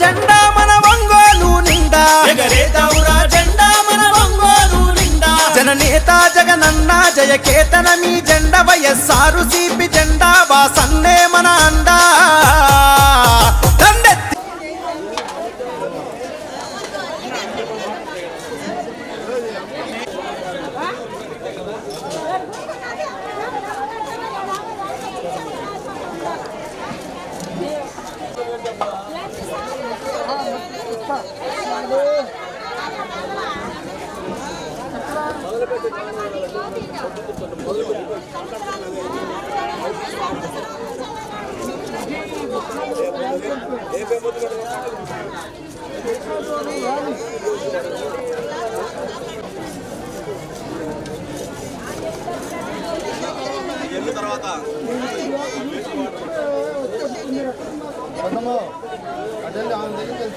జెండా మన ఒంగోలు నిండా. ఎగరేదవురా జెండా మన ఒంగోలు నిండా. జననేత జగనన్న జయకేతన మీ జెండ వయస్సారు సిపి జెండా వాసన్నే మన అండా. దండెత్తి. నేడేసి మంచి కావాలి నేడేసి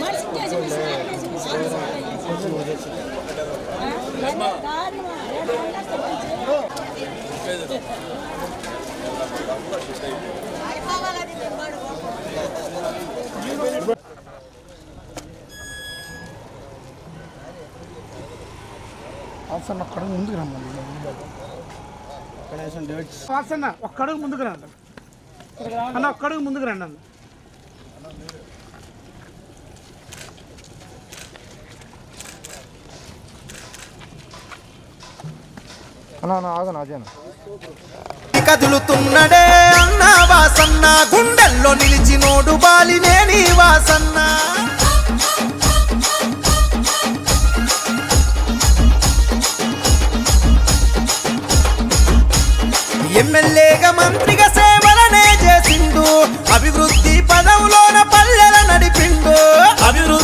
మనిషి చేసి వాసన్న ఒక్కడుగు ముందుకు రమ్మని వాసన్న ఒక్కడుగు ముందుకు రండి. అన్న ఒక్కడుగు ముందుకు రండి అన్న. అన్న ఆగను అదేనా కదులుతున్నడే అన్న వాసన్న గుండెల్లో నిలిచినోడు బాలినేని వాసన్న. ఎమ్మెల్యేగా మంత్రిగా సేవలనే చేసిండు. అభివృద్ధి పదవులోన పల్లెల నడిపిండు. అభివృద్ధి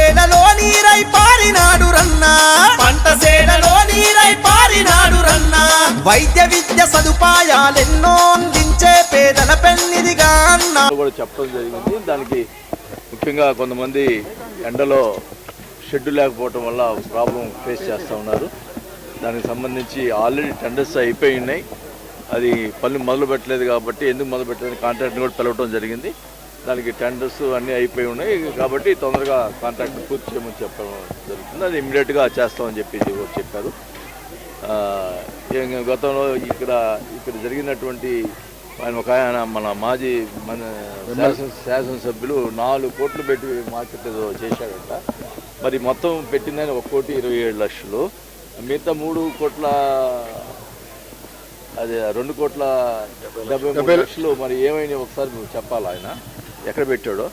వైద్య విద్య సదుపాయాలెన్నో అందించే పేదల పెన్నిదిగా కూడా చెప్పడం జరిగింది. దానికి ముఖ్యంగా కొంతమంది ఎండలో షెడ్ లేకపోవటం వల్ల ప్రాబ్లం ఫేస్ చేస్తూ ఉన్నారు. దానికి సంబంధించి ఆల్రెడీ టెండర్స్ అయిపోయి ఉన్నాయి. అది పనులు మొదలు పెట్టలేదు కాబట్టి ఎందుకు మొదలు పెట్టలేదు కాంట్రాక్ట్ని కూడా పిలవటం జరిగింది. దానికి టెండర్స్ అన్నీ అయిపోయి ఉన్నాయి. కాబట్టి తొందరగా కాంట్రాక్ట్ పూర్తి చేయమని చెప్పడం జరుగుతుంది. అది ఇమ్మీడియట్గా చేస్తామని చెప్పేసి చెప్పారు. గతంలో ఇక్కడ ఇక్కడ జరిగినటువంటి ఆయన ఒక ఆయన మన మాజీ మన శాసన శాసనసభ్యులు నాలుగు కోట్లు పెట్టి మార్కెట్ ఏదో చేశాడంట. మరి మొత్తం పెట్టిందని ఒక కోటి ఇరవై ఏడు లక్షలు. మిగతా మూడు కోట్ల అదే రెండు కోట్ల డెబ్బై మూడు లక్షలు మరి ఏమైనా ఒకసారి చెప్పాలి ఆయన? ఎక్కడ పెట్టాడో?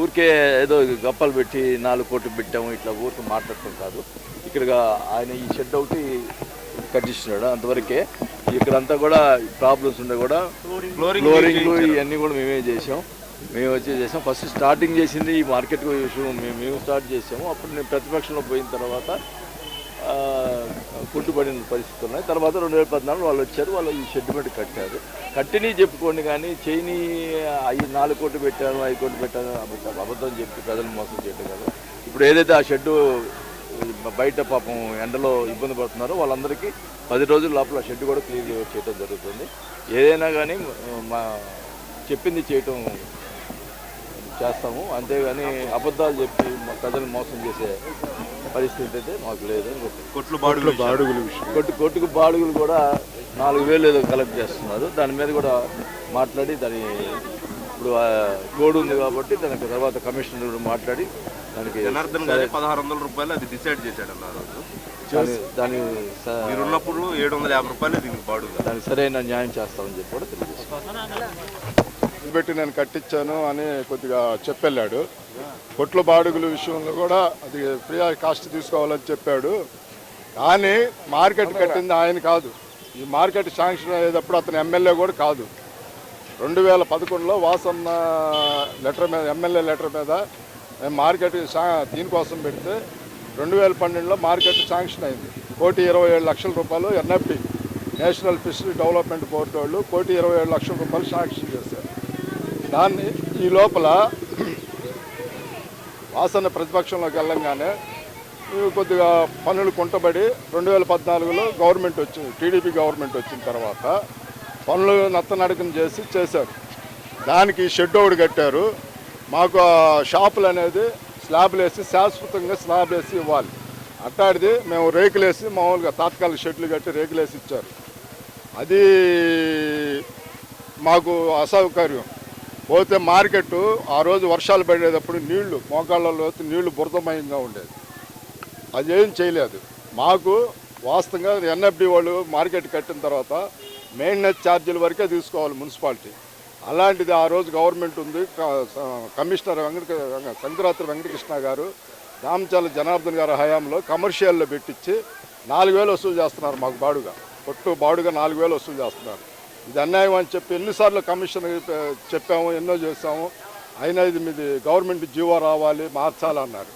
ఊరికే ఏదో గప్పలు పెట్టి నాలుగు కోట్లు పెట్టాము ఇట్లా ఊరికి మాట్లాడటం కాదు. ఇక్కడ ఆయన ఈ షెడ్ ఒకటి కట్టిస్తున్నాడు అంతవరకే ఇక్కడంతా కూడా ప్రాబ్లమ్స్ ఉండే కూడా ఫ్లోరింగ్ ఇవన్నీ కూడా మేమే చేసాం మేము వచ్చి చేసాం ఫస్ట్ స్టార్టింగ్ చేసింది ఈ మార్కెట్ మేము స్టార్ట్ చేసాము. అప్పుడు నేను ప్రతిపక్షంలో పోయిన తర్వాత ఆ, కుంటుపడిన పరిస్థితులు ఉన్నాయి. తర్వాత రెండు వేల పద్నాలుగు వాళ్ళు వచ్చారు. వాళ్ళు ఈ షెడ్ కట్టారు. కట్టిని చెప్పుకోండి కానీ చేయని ఐదు నాలుగు కోట్లు పెట్టాను ఐదు కోట్లు పెట్టాను అబద్ధం అబద్ధం చెప్పి ప్రజలు మోసం చేయడం కదా. ఇప్పుడు ఏదైతే ఆ షెడ్డు బయట పాపం ఎండలో ఇబ్బంది పడుతున్నారో వాళ్ళందరికీ పది రోజుల లోపల ఆ షెడ్ కూడా క్లీన్ చేయడం జరుగుతుంది. ఏదైనా కానీ మా చెప్పింది చేయటం చేస్తాము. అంతేగాని అబద్ధాలు చెప్పి ప్రజలు మోసం చేసే పరిస్థితి అయితే మాకు లేదు. కొట్లు బాడుగులు బాడుగులు విషయం కొట్టు కొట్టుకు బాడుగులు కూడా నాలుగు వేలు ఏదో కలెక్ట్ చేస్తున్నారు. దాని మీద కూడా మాట్లాడి దాని ఇప్పుడు కోడ్ ఉంది కాబట్టి దానికి తర్వాత కమిషనర్ కూడా మాట్లాడి దానికి జనార్దన్ గారి పదహారు వందల రూపాయలు అది డిసైడ్ చేశాడు అన్న ఆ రోజు దాని మీరున్నప్పుడు ఏడు వందల యాభై రూపాయలు దీనికి బాడుగా. దానికి సరైన న్యాయం చేస్తామని చెప్పి కూడా తెలియజేస్తాం పెట్టి నేను కట్టించాను అని కొద్దిగా చెప్పెళ్ళాడు. కొట్ల బాడుగుల విషయంలో కూడా అది ఫ్రీ ఆఫ్ కాస్ట్ తీసుకోవాలని చెప్పాడు. కానీ మార్కెట్ కట్టింది ఆయన కాదు. ఈ మార్కెట్ శాంక్షన్ అయ్యేటప్పుడు అతను ఎమ్మెల్యే కూడా కాదు. రెండు వేల పదకొండులో వాసన్న లెటర్ మీద ఎమ్మెల్యే లెటర్ మీద మేము మార్కెట్ దీనికోసం పెడితే రెండు వేల పన్నెండులో మార్కెట్ శాంక్షన్ అయింది. కోటి ఇరవై ఏడు లక్షల రూపాయలు NFT national fishery development board వాళ్ళు కోటి ఇరవై ఏడు లక్షల రూపాయలు శాంక్షన్ చేశారు. దాన్ని ఈ లోపల వాసన ప్రతిపక్షంలోకి వెళ్ళంగానే కొద్దిగా పనులు కుంటబడి రెండు వేల పద్నాలుగులో గవర్నమెంట్ వచ్చింది టీడీపీ గవర్నమెంట్ వచ్చిన తర్వాత పనులు నత్తనడకం చేసి చేశారు. దానికి షెడ్ ఒకటి కట్టారు. మాకు ఆ షాపులు అనేది స్లాబ్లు వేసి శాశ్వతంగా స్లాబ్ వేసి ఇవ్వాలి. అట్టాడిది మేము రేకులు వేసి మామూలుగా తాత్కాలిక షెడ్లు కట్టి రేకులు వేసి ఇచ్చారు. అది మాకు అసౌకర్యం. పోతే మార్కెట్ ఆ రోజు వర్షాలు పడేటప్పుడు నీళ్ళు మోకాళ్ళలో నీళ్ళు బురదమయంగా ఉండేది. అదేం చేయలేదు. మాకు వాస్తవంగా ఎన్ఎఫ్డి వాళ్ళు మార్కెట్ కట్టిన తర్వాత మెయింటెనెన్స్ ఛార్జీల వరకే తీసుకోవాలి మున్సిపాలిటీ. అలాంటిది ఆ రోజు గవర్నమెంట్ ఉంది. క- కమిషనర్ వెంకట సంక్రాంతి వెంకటకృష్ణ గారు దామచాల జనార్దన్ గారి హయాంలో కమర్షియల్లో పెట్టించి నాలుగు వేలు వసూలు చేస్తున్నారు మాకు బాడుగా. కొట్టు బాడుగా నాలుగు వేలు వసూలు చేస్తున్నారు. ఇది అన్యాయం అని చెప్పి ఎన్నిసార్లు కమిషన్ చెప్పాము ఎన్నో చేసాము అయినా ఇది మీది గవర్నమెంట్ జీవో రావాలి మార్చాలన్నారు.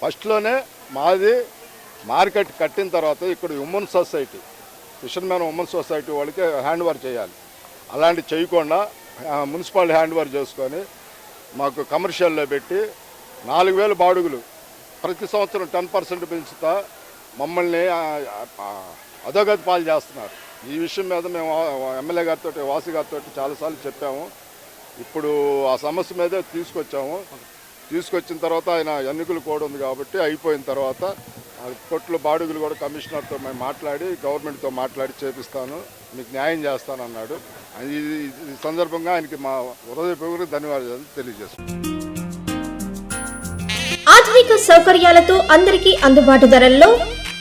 ఫస్ట్లోనే మాది మార్కెట్ కట్టిన తర్వాత ఇక్కడ women society fishermen women society వాళ్ళకి హ్యాండ్ ఓవర్ చేయాలి. అలాంటి చేయకుండా మున్సిపాలిటీ హ్యాండ్ ఓవర్ చేసుకొని మాకు కమర్షియల్లో పెట్టి నాలుగు వేలు బాడుగులు ప్రతి సంవత్సరం టెన్ పర్సెంట్ పెంచుతా మమ్మల్ని అధోగతి పాలు చేస్తున్నారు. ఈ విషయం మీద మేము ఎమ్మెల్యే గారితో వాసి గారితో చాలాసార్లు చెప్పాము. ఇప్పుడు ఆ సమస్య మీదే తీసుకొచ్చాము. తీసుకొచ్చిన తర్వాత ఆయన ఎన్నికలు కూడా ఉంది కాబట్టి అయిపోయిన తర్వాత ఆ కొట్లు బాడుగులు కూడా కమిషనర్తో మేము మాట్లాడి గవర్నమెంట్తో మాట్లాడి చేపిస్తాను. మీకు న్యాయం చేస్తాను అన్నాడు. ఈ సందర్భంగా ఆయనకి మా హృదయపూర్వక ధన్యవాదాలు తెలియజేస్తున్నాను. ఆధునిక సౌకర్యాలతో అందరికీ అందుబాటు ధరల్లో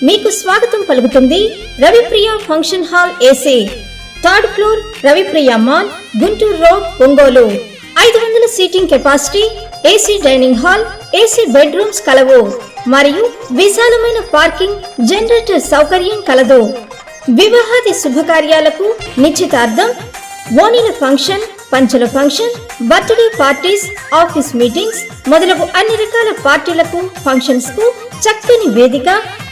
మీకు స్వాగతం పలుకుతుంది Ravipriya function hall AC. Third floor Ravipriya mall Guntur road Ongole. ఐదు వందల seating capacity AC dining hall AC bedrooms కలవు. మరియు విశాలమైన పార్కింగ్ జనరేటర్ సౌకర్యం కలదు. వివాహాది శుభకార్యాలకు నిశ్చితార్థం ఓణిల function పంచల function birthday parties office meetings మొదలగు అన్ని రకాల పార్టీలకు ఫంక్షన్స్కు చక్కని వేదిక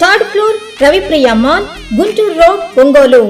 Third floor Ravipriya mall Guntur road Ongole.